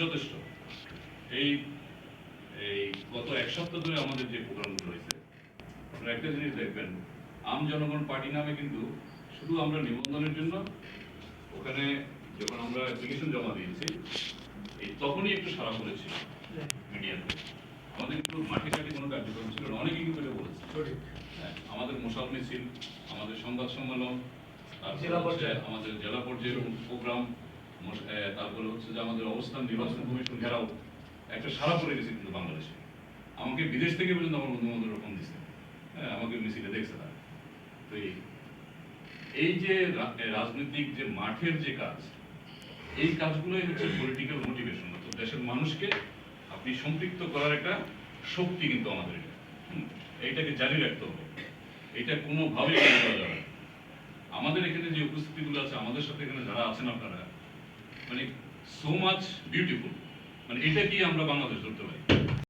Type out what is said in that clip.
যথেষ্ট। এই এই গত এক সপ্তাহ ধরে আমাদের যে প্রোগ্রামগুলো হয়েছে আপনারা একটা জিনিস দেখবেন আম জনগণ পার্টি নামে কিন্তু শুধু আমরা নিবন্ধনের জন্য ওখানে যখন আমরা অ্যাপ্লিকেশন জমা দিয়েছি এই তখনই একটু সারা করেছিল মিডিয়াতে। আমাদের কিন্তু মাঠে ঘাটে কোনো কার্যক্রম ছিল না অনেকে কিন্তু বলেছে। হ্যাঁ, আমাদের মশাল মিছিল আমাদের সংবাদ সম্মেলন তারপর জেলা পর্যায়ে। আমাদের জেলা পর্যায়ের প্রোগ্রাম তারপরে হচ্ছে যে আমাদের অবস্থান, নির্বাচন কমিশন ঘেরাও, একটা সারা পড়ে গেছে কিন্তু বাংলাদেশে। আমাকে বিদেশ থেকে পর্যন্ত আমার বন্ধু বান্ধব রকম দিচ্ছে হ্যাঁ আমাকে মিছিলে দেখছে তারা। তো এই- যে রাজনৈতিক যে মাঠের যে কাজ, এই কাজগুলোই হচ্ছে পলিটিক্যাল মোটিভেশন তো দেশের মানুষকে আপনি সম্পৃক্ত করার একটা শক্তি কিন্তু আমাদের এটা। এইটাকে জারি রাখতে হবে। এটা কোনোভাবেই আমাদের এখানে যে উপস্থিতিগুলো আছে, আমাদের সাথে এখানে যারা আছেন আপনারা মানে সো মাচ বিউটিফুল মানে এটা কি আমরা বাংলাদেশ ধরতে পারি?